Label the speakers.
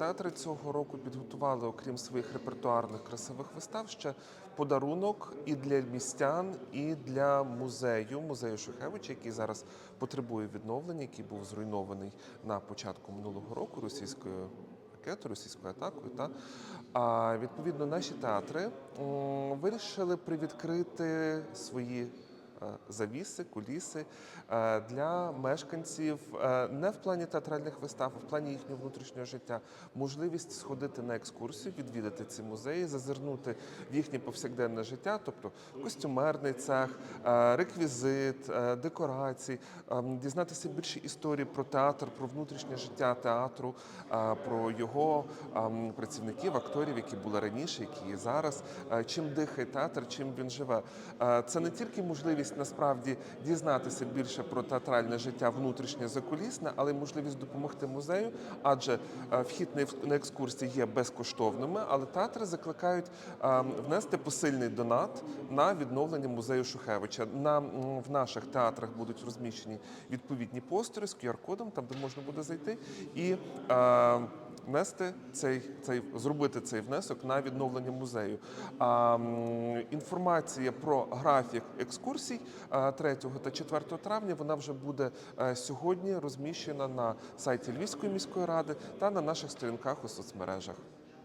Speaker 1: Театри цього року підготували, окрім своїх репертуарних красивих вистав, ще подарунок і для містян, і для музею, музею Шухевича, який зараз потребує відновлення, який був зруйнований на початку минулого року російською ракетою, російською атакою. Та а відповідно наші театри вирішили привідкрити свої завіси, куліси е, для мешканців е, не в плані театральних вистав, а в плані їхнього внутрішнього життя. Можливість сходити на екскурсію, відвідати ці музеї, зазирнути в їхнє повсякденне життя, тобто костюмерний цех, е, реквізит, е, декорації, е, дізнатися більше історії про театр, про внутрішнє життя театру, е, про його працівників, акторів, які були раніше, які є зараз. Е, Чим дихає театр, чим він живе. Е, Це не тільки можливість насправді дізнатися більше про театральне життя внутрішнє закулісне, але й можливість допомогти музею, адже е, вхід на екскурсії є безкоштовними, але театри закликають ем, внести посильний донат на відновлення музею Шухевича. На в наших театрах будуть розміщені відповідні постери з QR-кодом, там де можна буде зайти і. Внести цей, цей зробити цей внесок на відновлення музею. А, інформація про графік екскурсій е, 3 та 4 травня вона вже буде е, сьогодні розміщена на сайті Львівської міської ради та на наших сторінках у соцмережах.